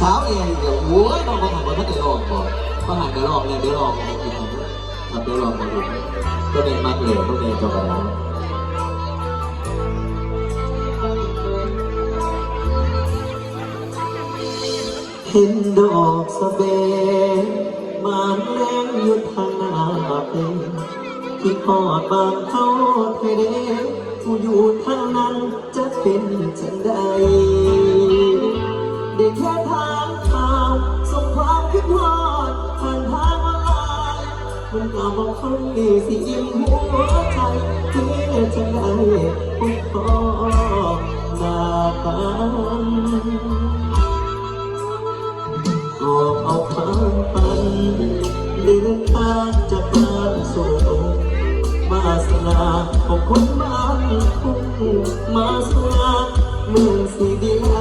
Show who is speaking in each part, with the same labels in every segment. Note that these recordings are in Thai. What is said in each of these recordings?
Speaker 1: เช้าเองเดี๋ยวโว้ยต้องมาทำมันก็จะลองก่อนก็หันไปลองเลยเดี๋ยวลองมากินทำเดี๋ยวลองมาดูก็เป็นมากเลยก็เป็นจบแล้วเห็นดอกสะเบนบาแรงอยู่ทางหน้าเป็นที่พอดบางเขาเทเดผู้อยู่ทางนั้นจะเป็นจังใด แค่ถามข่าวส่งความคิดฮอดผ่านทางออนไลน์มันกล่าวบอกคนนี้สิอิ่มหัวใจที่จะได้พบพ่อจากกันกอบเอาความฝันเดินทางจากบ้านสู่วาสนาของคนบ้านทุ่งมาสงา มือสีดีไอ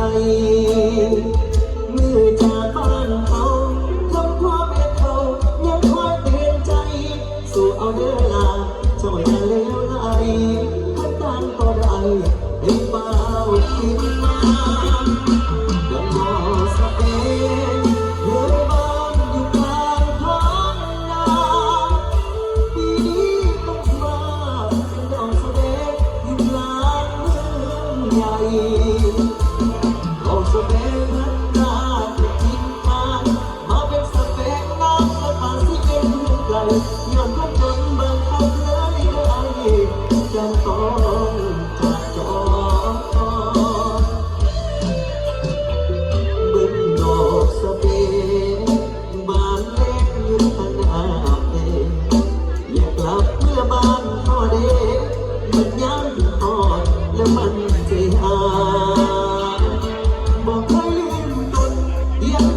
Speaker 1: มือจากบ้านเขาทำความเอ็ดเขายังคอยเตือนใจ สู่เอาเด้อลาเจ้าอย่าเลวไหลพัดดันก็ได้ให้เบาคิ มันใจหายบอกให้ลืมตนยัง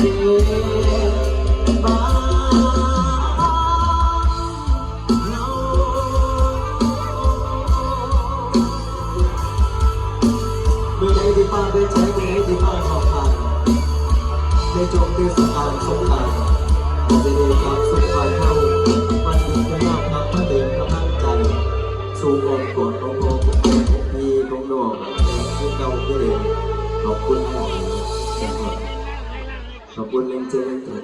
Speaker 1: เป็นสเปนบ้านมือไหนที่ป้าได้ใช้มือไหนที่ป้าขอบทานในจงคือสะพานสงครามจะได้ความสุขความเข้ามันดีก็ยากครับมาเดินกำลังใจ สู่องค์กด ที่เดิ